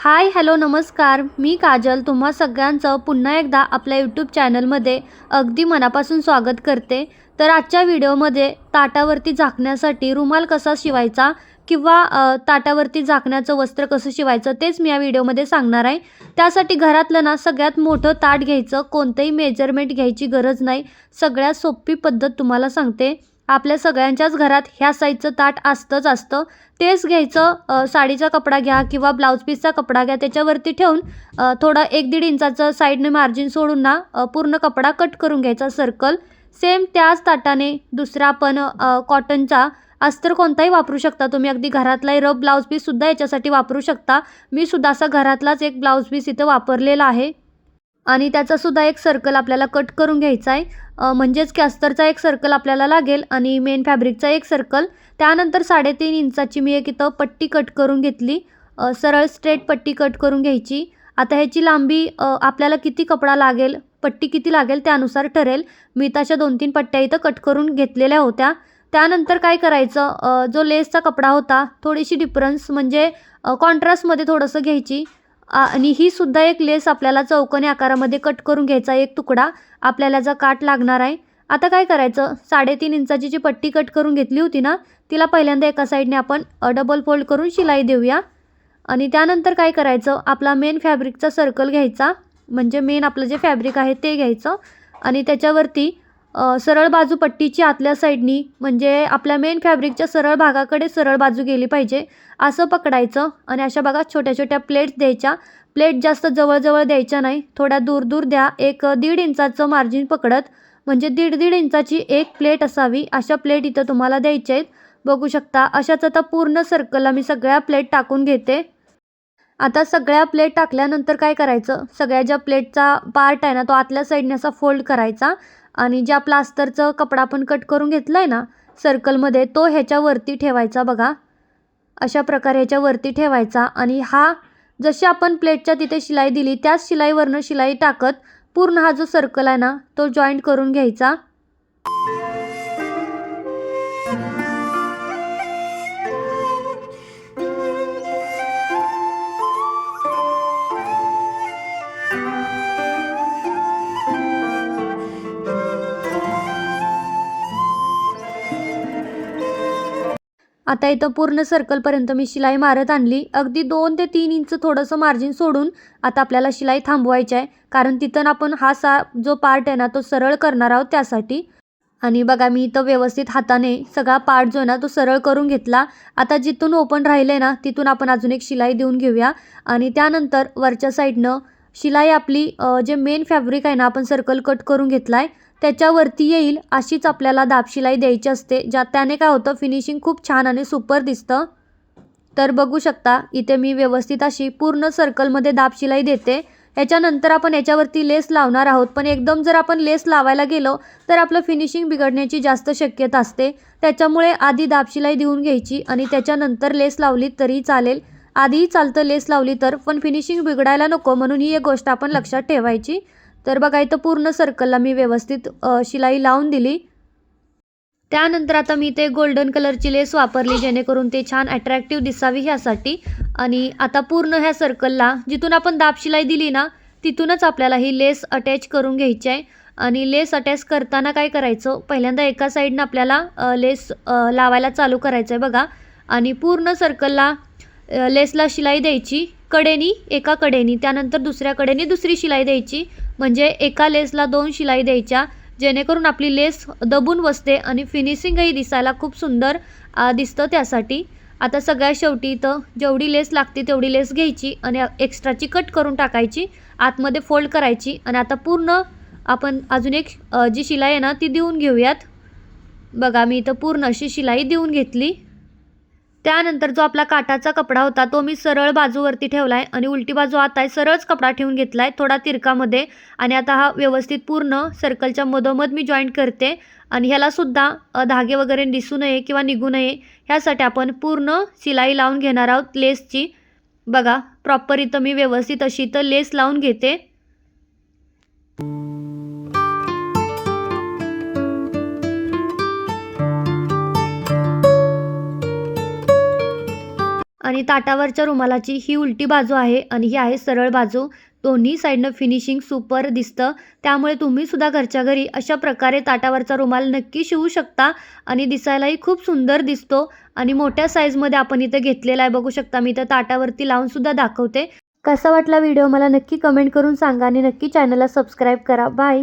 Hi hello नमस्कार. मी काजल. तुम्हा सगळ्यांचं पुन्हा एकदा आपल्या यूट्यूब चॅनलमध्ये अगदी मनापासून स्वागत करते. तर आजच्या व्हिडिओमध्ये ताटावरती झाकण्यासाठी रुमाल कसा शिवायचा किंवा ताटावरती झाकण्याचं वस्त्र कसं शिवायचं तेच मी या व्हिडिओमध्ये सांगणार आहे. त्यासाठी घरातलं ना सगळ्यात मोठं ताट घ्यायचं. कोणतंही मेजरमेंट घ्यायची गरज नाही. सगळ्यात सोपी पद्धत तुम्हाला सांगते. आपल्या सगळ्यांच्याच घरात ह्या साईजचं ताट असतंच असतं. तेच घ्यायचं साडीचा कपडा घ्या किंवा ब्लाऊज पीसचा कपडा घ्या. त्याच्यावरती ठेवून थोडं एक दीड इंचाचं साईडने मार्जिन सोडून ना पूर्ण कपडा कट करून घ्यायचा सर्कल सेम त्याच ताटाने दुसरा आपण कॉटनचा अस्तर कोणताही वापरू शकता. तुम्ही अगदी घरातलाही रब ब्लाऊज पीससुद्धा याच्यासाठी वापरू शकता. मी सुद्धा असा घरातलाच एक ब्लाऊज पीस इथं वापरलेला आहे. आणि त्याचासुद्धा एक सर्कल आपल्याला कट करून घ्यायचा आहे. म्हणजेच कॅस्तरचा एक सर्कल आपल्याला लागेल आणि मेन फॅब्रिकचा एक सर्कल त्यानंतर साडेतीन इंचाची मी एक इथं पट्टी कट करून घेतली. सरळ स्ट्रेट पट्टी कट करून घ्यायची. आता ह्याची लांबी आपल्याला किती कपडा लागेल पट्टी किती लागेल त्यानुसार ठरेल. मी तशा दोन तीन पट्ट्या इथं कट करून घेतलेल्या होत्या. त्यानंतर काय करायचं? जो लेसचा कपडा होता थोडीशी डिफरन्स म्हणजे कॉन्ट्रास्टमध्ये थोडंसं घ्यायची. आणि ही सुद्धा एक लेस आपल्याला चौकोनी आकारामध्ये कट करून घ्यायचा एक तुकडा. आपल्याला जा काट लागणार आहे. आता काय करायचं? साडेतीन इंचाची जी पट्टी कट करून घेतली होती ना तिला पहिल्यांदा एका साईडने आपण डबल फोल्ड करून शिलाई देऊया. आणि त्यानंतर काय करायचं? आपला मेन फॅब्रिकचा सर्कल घ्यायचा. म्हणजे मेन आपलं जे फॅब्रिक आहे ते घ्यायचं. आणि त्याच्यावरती सरळ बाजू पट्टीची आतल्या साईडनी म्हणजे आपल्या मेन फॅब्रिकच्या सरळ भागाकडे सरळ बाजू गेली पाहिजे असं पकडायचं आणि अशा भागात छोट्या छोट्या प्लेट्स द्यायच्या. प्लेट जास्त जवळजवळ द्यायच्या नाही थोड्या दूर दूर द्या एक दीड इंचाचं मार्जिन पकडत म्हणजे दीड दीड इंचाची एक प्लेट असावी अशा प्लेट इथं तुम्हाला द्यायच्या आहेत. बघू शकता अशाच आता पूर्ण सर्कलला मी सगळ्या प्लेट टाकून घेते. आता सगळ्या प्लेट टाकल्यानंतर काय करायचं? सगळ्या ज्या प्लेटचा पार्ट आहे ना तो आतल्या साईडने असा फोल्ड करायचा. आणि ज्या प्लास्टरचं कपडा आपण कट करून घेतला आहे ना सर्कलमध्ये तो ह्याच्यावरती ठेवायचा बघा. अशा प्रकारे ह्याच्यावरती ठेवायचा आणि हा जशी आपण प्लेटच्या तिथे शिलाई दिली त्याच शिलाईवरनं शिलाई टाकत पूर्ण हा जो सर्कल आहे ना तो जॉईंट करून घ्यायचा. आता इथं पूर्ण सर्कलपर्यंत मी शिलाई मारत आणली. अगदी दोन ते तीन इंच थोडंसं मार्जिन सोडून आता आपल्याला शिलाई थांबवायची आहे. कारण तिथं आपण हा सा जो पार्ट आहे ना तो सरळ करणार आहोत त्यासाठी. आणि बघा मी इथं व्यवस्थित हाताने सगळा पार्ट जो आहे ना तो सरळ करून घेतला. आता जिथून ओपन राहिले ना तिथून आपण अजून एक शिलाई देऊन घेऊया. आणि त्यानंतर वरच्या साईडनं शिलाई आपली जे मेन फॅब्रिक आहे ना आपण सर्कल कट करून घेतला आहे त्याच्यावरती येईल अशीच आपल्याला दाब शिलाई द्यायची असते ज्या त्याने काय होतं फिनिशिंग खूप छान आणि सुपर दिसतं. तर बघू शकता इथे मी व्यवस्थित अशी पूर्ण सर्कलमध्ये दाब शिलाई देते. याच्यानंतर आपण याच्यावरती लेस लावणार आहोत पण एकदम जर आपण लेस लावायला गेलो तर आपलं फिनिशिंग बिघडण्याची जास्त शक्यता असते. त्याच्यामुळे आधी दाब शिलाई देऊन घ्यायची आणि त्याच्यानंतर लेस लावली तरी चालेल. आधीही चालतं लेस लावली तर पण फिनिशिंग बिघडायला नको म्हणून ही एक गोष्ट आपण लक्षात ठेवायची. तर बघा इथं पूर्ण सर्कलला मी व्यवस्थित शिलाई लावून दिली. त्यानंतर आता मी ते गोल्डन कलरची लेस वापरली जेणेकरून ते छान अट्रॅक्टिव्ह दिसावी ह्यासाठी. आणि आता पूर्ण ह्या सर्कलला जिथून आपण दाब शिलाई दिली ना तिथूनच आपल्याला ही लेस अटॅच करून घ्यायची आहे. आणि लेस अटॅच करताना काय करायचं? पहिल्यांदा एका साईडनं आपल्याला लेस लावायला चालू करायचं आहे बघा. आणि पूर्ण सर्कलला लेसला शिलाई द्यायची. कडेनी एका कडेनी त्यानंतर दुसऱ्या कडेनी दुसरी शिलाई द्यायची. म्हणजे एका लेसला दोन शिलाई द्यायच्या जेणेकरून आपली लेस दबून बसते आणि फिनिशिंगही दिसायला खूप सुंदर दिसतं त्यासाठी. आता सगळ्या शेवटी इथं जेवढी लेस लागते तेवढी लेस घ्यायची आणि एक्स्ट्राची कट करून टाकायची आतमध्ये फोल्ड करायची आणि आता पूर्ण आपण अजून एक जी शिलाई आहे ना ती देऊन घेऊयात. बघा मी इथं पूर्ण अशी शिलाई देऊन घेतली. त्यानंतर जो आपला काठाचा कपडा होता तो मी सरळ बाजूवरती ठेवला आहे आणि उलटी बाजू आता आहे सरळच कपडा ठेवून घेतला आहे थोडा तिरकामध्ये. आणि आता हा व्यवस्थित पूर्ण सर्कलच्या मधोमध मी जॉईंट करते. आणि ह्यालासुद्धा धागे वगैरे दिसू नये किंवा निघू नये ह्यासाठी आपण पूर्ण शिलाई लावून घेणार आहोत लेसची. बघा प्रॉपर इथं मी व्यवस्थित अशी इथं लेस लावून घेते. आणि ताटावरच्या रुमालाची ही उलटी बाजू आहे आणि ही आहे सरळ बाजू. दोन्ही साईडनं फिनिशिंग सुपर दिसतं. त्यामुळे तुम्ही सुद्धा घरच्या घरी अशा प्रकारे ताटावरचा रुमाल नक्की शिवू शकता आणि दिसायलाही खूप सुंदर दिसतो. आणि मोठ्या साईजमध्ये आपण इथं घेतलेला आहे. बघू शकता मी इथं ताटावरती लावूनसुद्धा दाखवते. कसा वाटला व्हिडिओ मला नक्की कमेंट करून सांगा आणि नक्की चॅनलला सबस्क्राईब करा. बाय